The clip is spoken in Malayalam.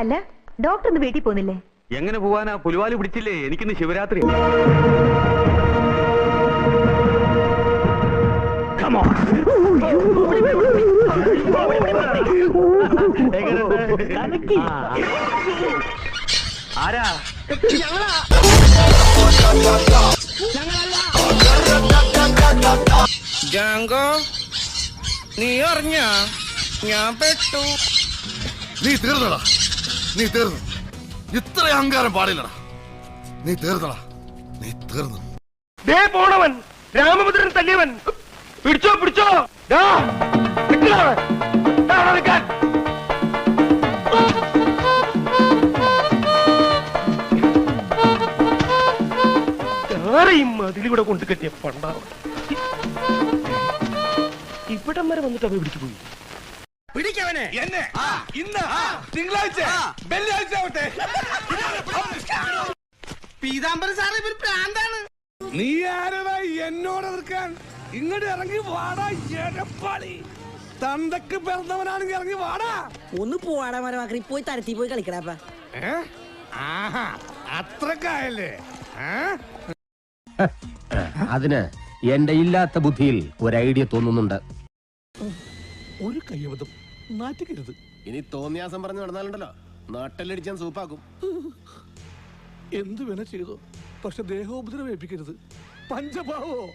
അല്ല ഡോക്ടർ ഒന്ന് വീട്ടിൽ പോന്നില്ലേ എങ്ങനെ പോവാനാ? പുലിവാൽ പിടിച്ചില്ലേ? എനിക്കിന്ന് ശിവരാത്രി. Come on. എങ്ങനെയുണ്ട്? ആരാ? ജാങ്കോ നീ അറിഞ്ഞ? ഞാൻ പെട്ടു. നീ തീർന്നടാ നീ തീർന്നു. ഇത്ര അഹങ്കാരം പാടില്ലടാ. നീ തീർന്നടാ. നീ തീർന്നു. ദേ പോണവൻ. രാമഭദ്രൻ തല്ലിയവൻ. പിടിച്ചോ പിടിച്ചോ. ആരെയും അതിലൂടെ കൊണ്ട് കെട്ടിയ പണ്ടാവ ഇവിടം വരെ വന്നിട്ട് അവ പിടിച്ചു പോയി? പിടിക്കവനെ എന്നെ? ഇന്ന് തിങ്കളാഴ്ച വെള്ളിയാഴ്ച ആവട്ടെ. പീതാംബരം സാറേ ഇവർ പ്രാന്താണ് നീ ആരടാ എന്നോട് എതിർക്കാൻ ഇങ്ങോട്ട് ഇറങ്ങി വാടാ എടപ്പാളി. തന്തക്ക് പിറന്നവനാണെങ്കിൽ ഇറങ്ങി വാടാ. ഒന്ന് പോവാടാ മരമാക്കി പോയി തരത്തി പോയി കളിക്കടാപ്പ? ആഹാ അത്രക്കായല്ലേ? അതിന് എന്റെ ഇല്ലാത്ത ബുദ്ധിയിൽ ഒരു ഐഡിയ തോന്നുന്നുണ്ട്. ഒരു കയ്യബദ്ധം. നാറ്റിക്കരുത്. ഇനി തോന്നിയാസം പറഞ്ഞു നടന്നാലുണ്ടല്ലോ. നാട്ടിലടിച്ചാൻ സൂപ്പാക്കും. എന്തു വേണ ചെയ്തോ? പക്ഷെ ദേഹോപദ്രവം ഏൽപ്പിക്കരുത്. പഞ്ചഭാവോ?